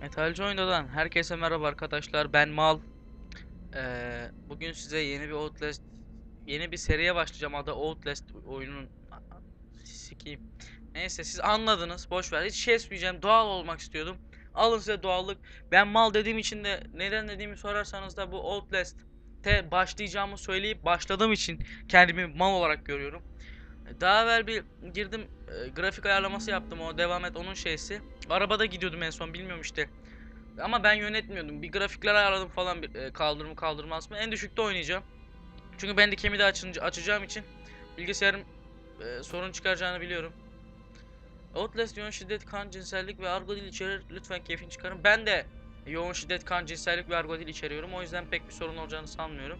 Metalci Oyundan herkese merhaba arkadaşlar. Ben Mal. Ee, bugün size yeni bir Outlast yeni bir seriye başlayacağım. Adı Outlast oyunun sikeyim. Neyse siz anladınız. Boş ver. Hiç şey etmeyeceğim. Doğal olmak istiyordum. Alın size doğallık. Ben mal dediğim için de neden dediğimi sorarsanız da bu Outlast'te başlayacağımı söyleyip başladığım için kendimi mal olarak görüyorum. Daha evvel bir girdim e, grafik ayarlaması yaptım o devam et onun şeysi. Arabada gidiyordum en son bilmiyorum işte. Ama ben yönetmiyordum. Bir grafikler ayarladım falan bir e, kaldırım kaldırmaz mı? En düşükte oynayacağım. Çünkü ben de kemide açınca açacağım için bilgisayarım e, sorun çıkaracağını biliyorum. Outlast yoğun şiddet, kan, cinsellik ve argo dil içerir. Lütfen keyfini çıkarın. Ben de yoğun şiddet, kan, cinsellik ve argo dil içeriyorum. O yüzden pek bir sorun olacağını sanmıyorum.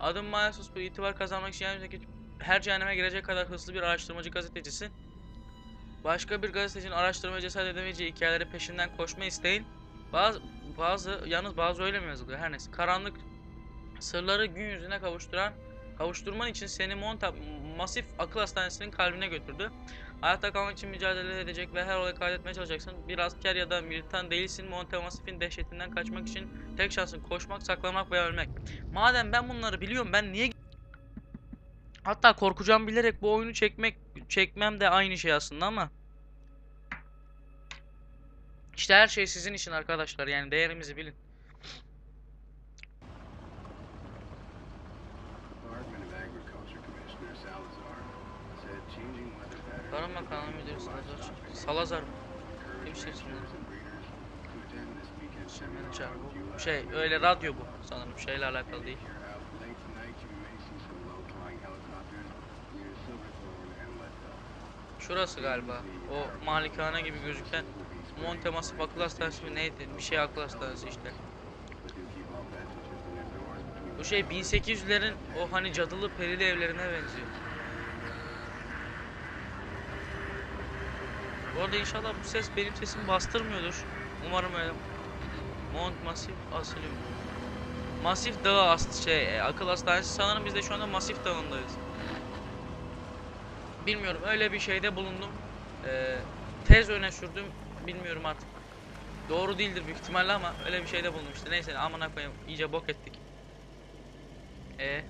Adım Mayasus bu itibar kazanmak için yeryüzündeki her cehenneme girecek kadar hızlı bir araştırmacı gazetecisi. Başka bir gazetecinin araştırmaya cesaret edemeyeceği hikayelerin peşinden koşma isteğin. Bazı, bazı yalnız bazı öyle mi yazılıyor her neyse. Karanlık sırları gün yüzüne kavuşturan kavuşturman için seni Monta masif akıl hastanesinin kalbine götürdü. Hayatta kalmak için mücadele edecek ve her olayı kaydetmeye çalışacaksın. Bir asker ya da militan değilsin. Monte Masif'in dehşetinden kaçmak için tek şansın koşmak, saklamak ve ölmek. Madem ben bunları biliyorum ben niye Hatta korkacağım bilerek bu oyunu çekmek çekmem de aynı şey aslında ama işte her şey sizin için arkadaşlar yani değerimizi bilin. Tarım Bakanlığı Müdürü Salazar. Salazar mı? Kimse ismi. and breeders to attend this weekend's seminar Çağır. on Bu QI. şey öyle radyo bu sanırım şeyle alakalı değil. Şurası galiba. O malikane gibi gözüken Monte Masif akıl hastanesi mi neydi? Bir şey akıl hastanesi işte. Bu şey 1800'lerin o hani cadılı perili evlerine benziyor. Bu arada inşallah bu ses benim sesimi bastırmıyordur. Umarım öyle. Mont Masif Asylum. Masif Dağı ast şey e, akıl hastanesi sanırım biz de şu anda Masif Dağı'ndayız. Bilmiyorum öyle bir şeyde bulundum. Ee, tez öne sürdüm. Bilmiyorum artık. Doğru değildir büyük ihtimalle ama öyle bir şeyde bulundum işte. Neyse amına koyayım iyice bok ettik. E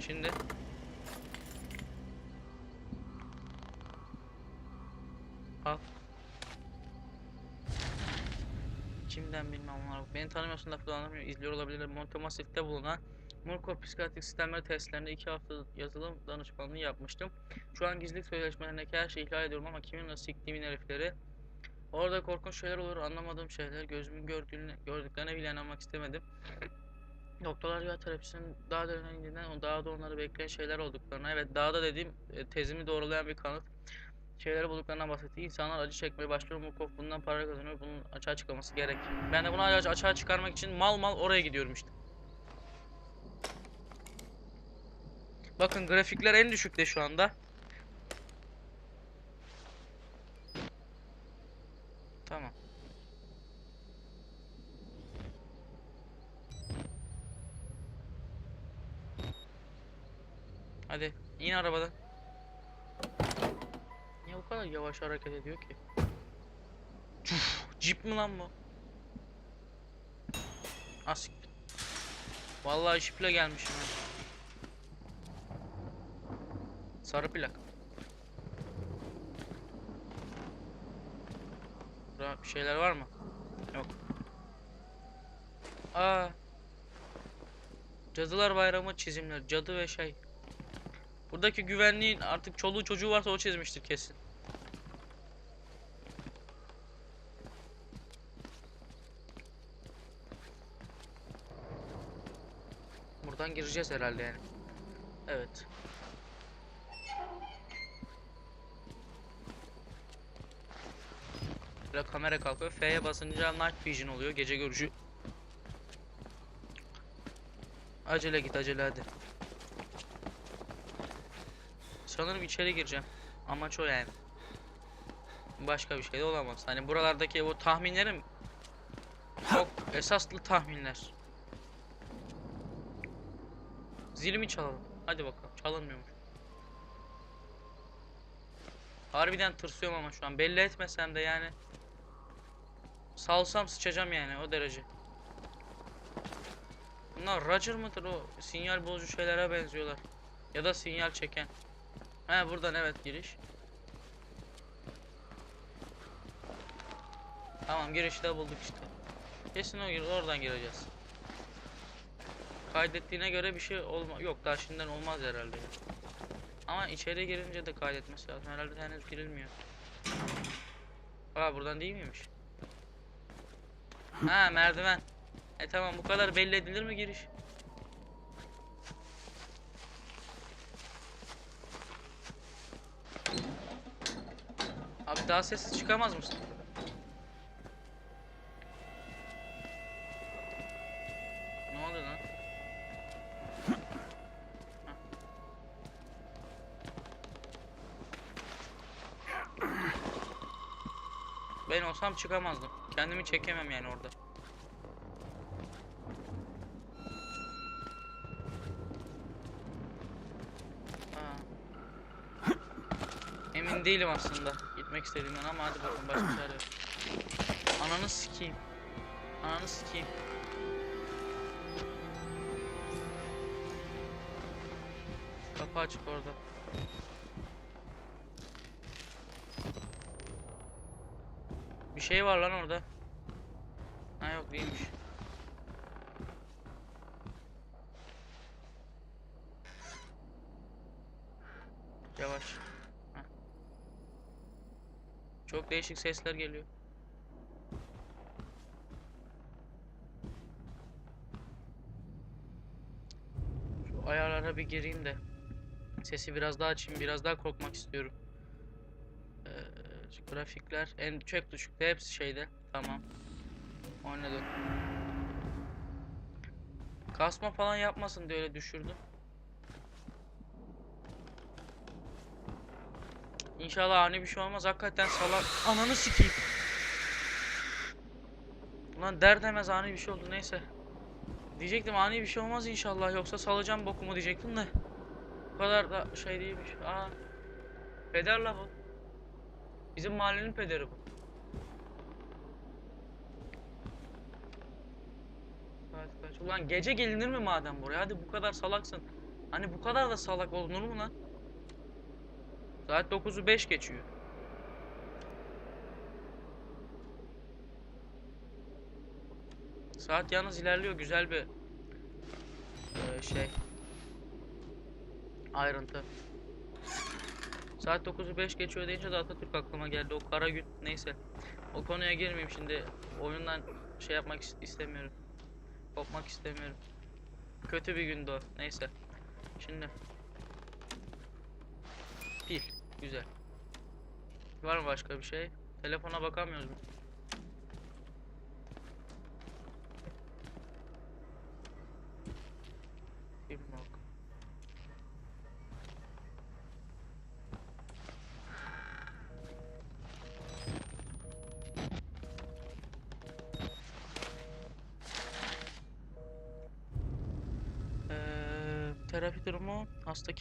şimdi al. Kimden bilmem onlar. Beni tanımıyorsun da kullanamıyor. İzliyor olabilirler. Montemasif'te bulunan Murko psikiyatrik sistemleri testlerinde 2 hafta yazılım danışmanlığı yapmıştım. Şu an gizlilik sözleşmelerindeki her şeyi ihlal ediyorum ama kimin nasıl siktiğimin herifleri. Orada korkunç şeyler olur, anlamadığım şeyler, gözümün gördüğüne, gördüklerine bile inanmak istemedim. Doktorlar rüya terapisinin daha derine indiğinden o dağda onları bekleyen şeyler olduklarına evet dağda dediğim e, tezimi doğrulayan bir kanıt şeyleri bulduklarından bahsetti. İnsanlar acı çekmeye başlıyor. Mukov bundan para kazanıyor. Bunun açığa çıkması gerek. Ben de bunu aç- açığa çıkarmak için mal mal oraya gidiyorum işte. Bakın grafikler en düşükte şu anda. Tamam. Hadi in arabadan. Niye bu kadar yavaş hareket ediyor ki? Uf, Jeep mi lan bu? Asik. Vallahi jiple gelmişim ben. Sarı plak. Burada bir şeyler var mı? Yok. Aa. Cadılar Bayramı çizimler. Cadı ve şey. Buradaki güvenliğin artık çoluğu çocuğu varsa o çizmiştir kesin. Buradan gireceğiz herhalde yani. Evet. Böyle kamera kalkıyor. F'ye basınca night vision oluyor. Gece görüşü. Acele git acele hadi. Sanırım içeri gireceğim. Amaç o yani. Başka bir şey de olamaz. Hani buralardaki bu tahminlerim çok esaslı tahminler. Zilimi çalalım. Hadi bakalım. Çalınmıyormuş. Harbiden tırsıyorum ama şu an. Belli etmesem de yani. Salsam sıçacağım yani o derece. Bunlar Roger mıdır o sinyal bozucu şeylere benziyorlar. Ya da sinyal çeken. He buradan evet giriş. Tamam girişi de bulduk işte. Kesin o gir oradan gireceğiz. Kaydettiğine göre bir şey olma yok daha şimdiden olmaz herhalde. ya. Ama içeri girince de kaydetmesi lazım. Herhalde henüz girilmiyor. Aa buradan değil miymiş? Ha merdiven. E tamam bu kadar belli edilir mi giriş? Abi daha sessiz çıkamaz mısın? Ben olsam çıkamazdım. Kendimi çekemem yani orada. Emin değilim aslında gitmek istediğimden ama hadi bakalım başka çare yok. Ananı sikeyim. Ananı sikeyim. Kapı açık orada. Şey var lan orada. Ha yok değilmiş. Yavaş. Çok değişik sesler geliyor. Şu ayarlara bir gireyim de sesi biraz daha açayım, biraz daha korkmak istiyorum. Şu grafikler en çok düşükte hepsi şeyde. Tamam. Oynadı. Kasma falan yapmasın diye öyle düşürdüm. İnşallah ani bir şey olmaz. Hakikaten salak. Ananı sikeyim. Ulan der demez ani bir şey oldu. Neyse. Diyecektim ani bir şey olmaz inşallah. Yoksa salacağım bokumu diyecektim de. Bu kadar da şey değilmiş. Aa. Peder la bu. Bizim mahallenin pederi bu. Saat kaç? Ulan gece gelinir mi madem buraya? Hadi bu kadar salaksın. Hani bu kadar da salak olunur mu lan? Saat 9'u 5 geçiyor. Saat yalnız ilerliyor. Güzel bir eee, şey. Ayrıntı. Saat 9'u 5 geçiyor deyince de Atatürk aklıma geldi. O kara gün. Neyse. O konuya girmeyeyim şimdi. Oyundan şey yapmak is- istemiyorum. Kopmak istemiyorum. Kötü bir gündü o. Neyse. Şimdi. Pil. Güzel. Var mı başka bir şey? Telefona bakamıyoruz mu?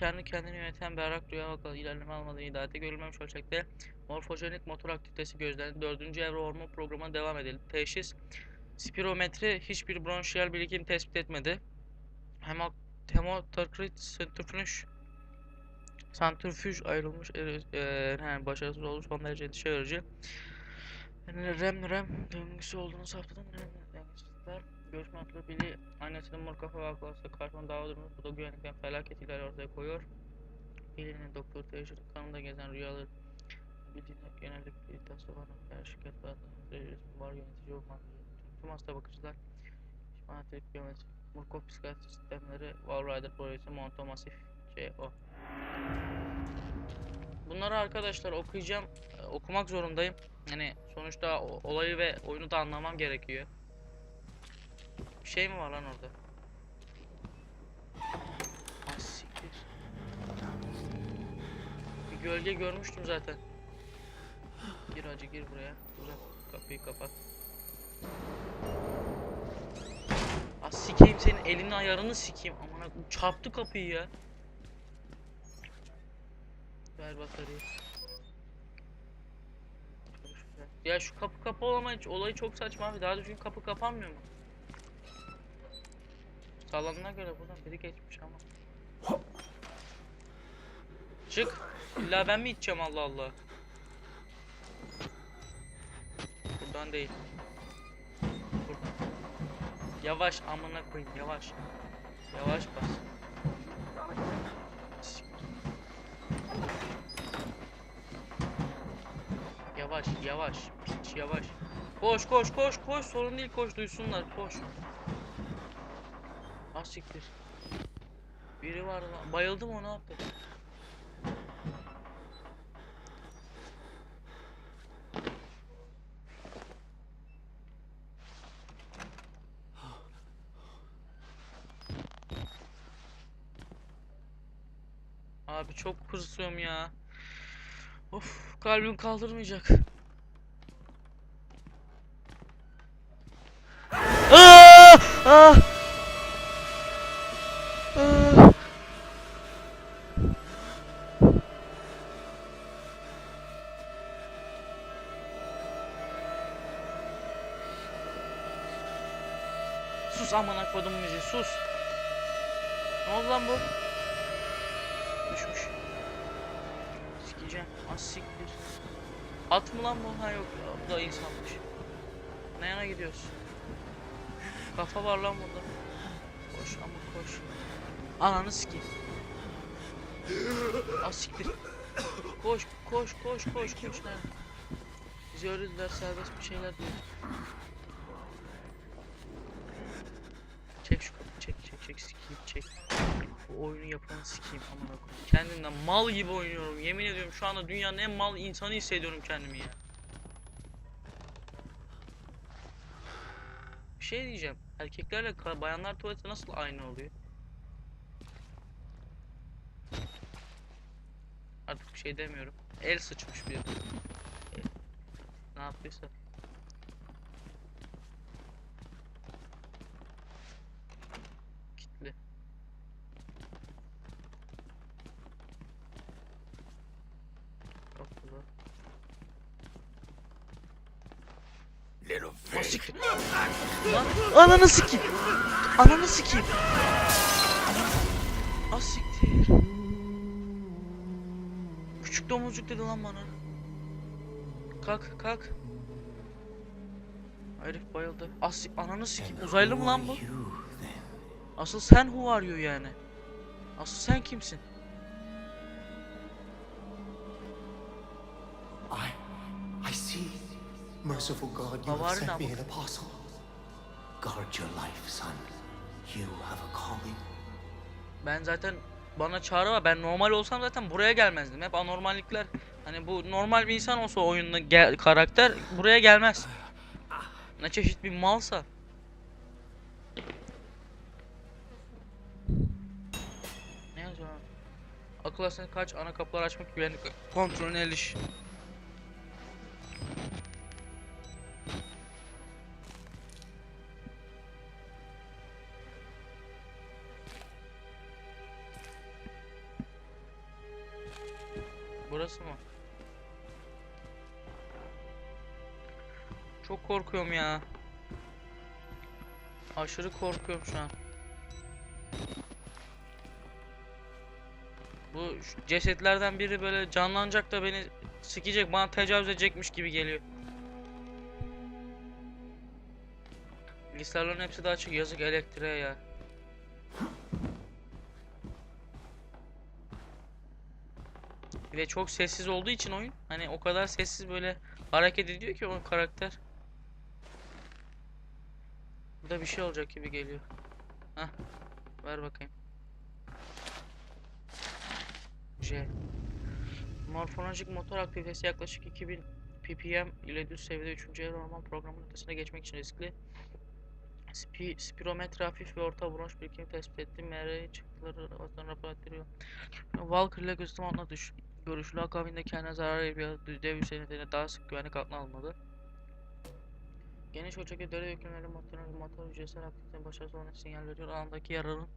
Kendi kendini yöneten berrak rüya vakalı ilerleme almadığı iddiada görülmemiş ölçekte morfojenik motor aktivitesi gözlendi. Dördüncü evre hormon programına devam edelim. Teşhis spirometri hiçbir bronşiyal birikim tespit etmedi. Hemo hemotakrit sentrifüj santrifüj ayrılmış eee he, başarısız oldu son derece endişe verici. REM REM döngüsü olduğunu saptadım. REM döngüsüzler görüşme atlı biri annesinin mor kafa vakası karşıma dava durumu bu da güvenlikten felaket ileri ortaya koyuyor. Birinin doktor tecrübe kanında gezen rüyaları bildiğine yönelik bir var. Her şirket var. Yönetici olmak. Tüm hasta bakıcılar şimatik biyometrik Murkoff psikiyatri sistemleri Wallrider projesi Monto Masif CO Bunları arkadaşlar okuyacağım. Okumak zorundayım. Yani sonuçta olayı ve oyunu da anlamam gerekiyor. Bir şey mi var lan orada? Ah siktir. Bir gölge görmüştüm zaten. Gir hacı gir buraya. Uzak kapıyı kapat. Ah sikeyim senin elinin ayarını sikeyim. Aman çarptı kapıyı ya. Ver bataryayı. Ya şu kapı kapı olma olayı çok saçma abi. Daha düzgün kapı kapanmıyor mu? Sağlandığına göre buradan biri geçmiş ama. Çık. İlla ben mi içeceğim Allah Allah. Buradan değil. Buradan. Yavaş amına koyayım yavaş. Yavaş bas. Yavaş yavaş piç yavaş. Koş koş koş koş sorun değil koş duysunlar koş. Siktir. Biri var lan. Bayıldı mı o ne yaptı? Abi çok hırslıyım ya. Of kalbim kaldırmayacak. Sus amına kodum müziği sus. Ne oldu lan bu? Düşmüş. Sikeceğim. Az siktir. At mı lan bu? Ha yok. Bu da insanmış. Ne yana gidiyoruz? Kafa var lan burada. Koş ama koş. Ananı sikeyim. Az siktir. Koş koş koş koş koş nerede? Bizi öldürdüler serbest bir şeyler diyor. Çek şu kapıyı çek çek çek sikeyim çek. Bu oyunu yapanı sikeyim amına koyayım. Kendimden mal gibi oynuyorum. Yemin ediyorum şu anda dünyanın en mal insanı hissediyorum kendimi ya. Bir şey diyeceğim. Erkeklerle bayanlar tuvaleti nasıl aynı oluyor? Artık bir şey demiyorum. El sıçmış bir. Ne yaptıysa. Kitli. Kapıda. Ah, siktir. Lan ananı sikeyim. Ananı sikeyim. Az siktir. Küçük domuzcuk dedi lan bana. Kalk kalk. Herif bayıldı. Az si- ananı sikeyim. Uzaylı mı lan bu? Asıl sen who are you yani? Asıl sen kimsin? I, I see. Merciful God, you have sent me an apostle. Guard your life, son. You have a calling. Ben zaten bana çağrı var. Ben normal olsam zaten buraya gelmezdim. Hep anormallikler. Hani bu normal bir insan olsa oyunda gel karakter buraya gelmez. Ne çeşit bir malsa. Ne yazıyor? Akıl hastanesine kaç ana kapılar açmak güvenlik kontrolüne eriş. Korkuyorum ya. Aşırı korkuyorum şu an. Bu cesetlerden biri böyle canlanacak da beni sikecek, bana tecavüz edecekmiş gibi geliyor. Bilgisayarların hepsi de açık, yazık elektriğe ya. De çok sessiz olduğu için oyun. Hani o kadar sessiz böyle hareket ediyor ki o karakter. Burada bir şey olacak gibi geliyor. Hah. Ver bakayım. J. Morfolojik motor aktivitesi yaklaşık 2000 ppm ile düz seviyede 3. ev normal programın ötesine geçmek için riskli. Spi, spirometre hafif ve orta bronş birikimi tespit etti. MR çıktıları vatan rapor ettiriyor. Walker ile gözlem altına düş. Görüşlü akabinde kendine zarar veriyor. Dev nedeniyle daha sık güvenlik altına alınmalı. Geniş ölçekli deri dökümleri motorun motor hücresel aktivitenin başarısı olan sinyal veriyor. Alandaki yararın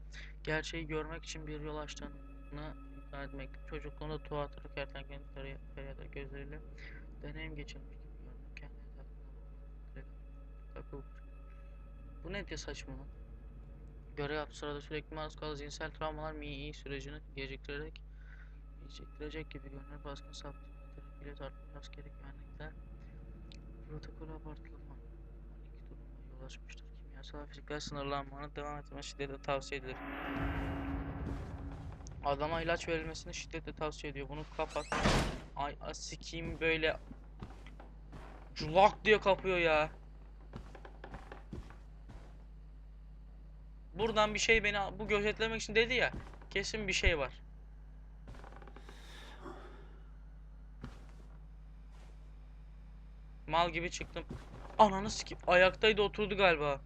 gerçeği görmek için bir yol açtığını iddia etmek. Çocukluğunda tuhatırı kertenkele feryat gözleriyle deneyim geçirmiş gibi görünüyor. Kendine Takıl. Bu ne diye saçma? Görev yaptığı sırada sürekli maruz kaldığı zihinsel travmalar Mİ sürecini geciktirerek geciktirecek gibi görünür. Baskın saptı. Bilet artmış askeri güvenlikler. Protokol abartılma. 12 duruma yol açmıştır. Kimyasal fiziksel sınırlanmanın devam etmesi şiddetle tavsiye edilir. Adama ilaç verilmesini şiddetle tavsiye ediyor. Bunu kapat. Ay sikeyim böyle culak diye kapıyor ya. Buradan bir şey beni bu gözetlemek için dedi ya. Kesin bir şey var. Mal gibi çıktım. Ananı sikeyim. Ayaktaydı oturdu galiba.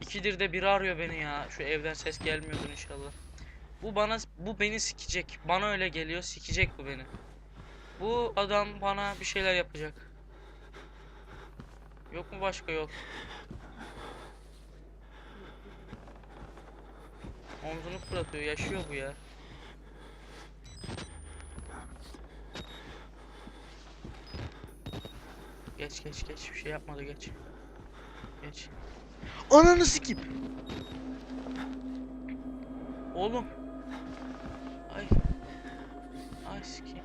İkidir de biri arıyor beni ya. Şu evden ses gelmiyordur inşallah. Bu bana bu beni sikecek. Bana öyle geliyor. Sikecek bu beni. Bu adam bana bir şeyler yapacak. Yok mu başka yol? Omzunu fırlatıyor. Yaşıyor bu ya. Geç geç geç. Bir şey yapmadı geç. Geç. Ananı sikeyim. Oğlum. Ay. Ay sikeyim.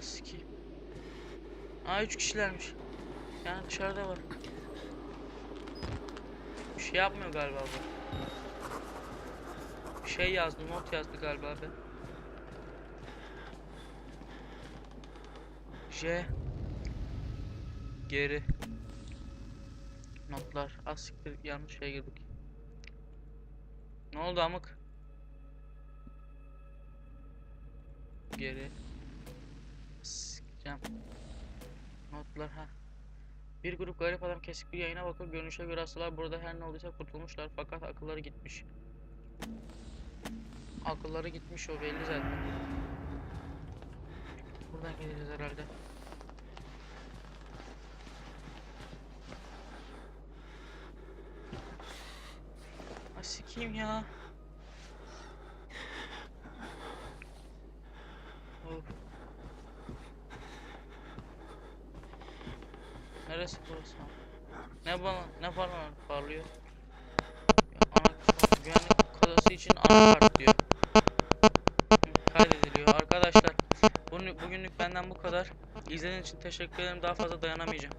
Sikeyim. Aa üç kişilermiş. Yani dışarıda var. Bir şey yapmıyor galiba bu. Bir şey yazdı, not yazdı galiba be. J. Geri Notlar. Az siktir yanlış şeye girdik. Ne oldu amık? Geri Sikeceğim. Notlar ha. Bir grup garip adam kesik bir yayına bakıp görünüşe göre hastalar burada her ne olduysa kurtulmuşlar. Fakat akılları gitmiş. Akılları gitmiş o belli zaten Buradan gideceğiz herhalde Ay sikeyim ya. Of. Neresi burası? Ne bana ne bana parlıyor? Teşekkür ederim. Daha fazla.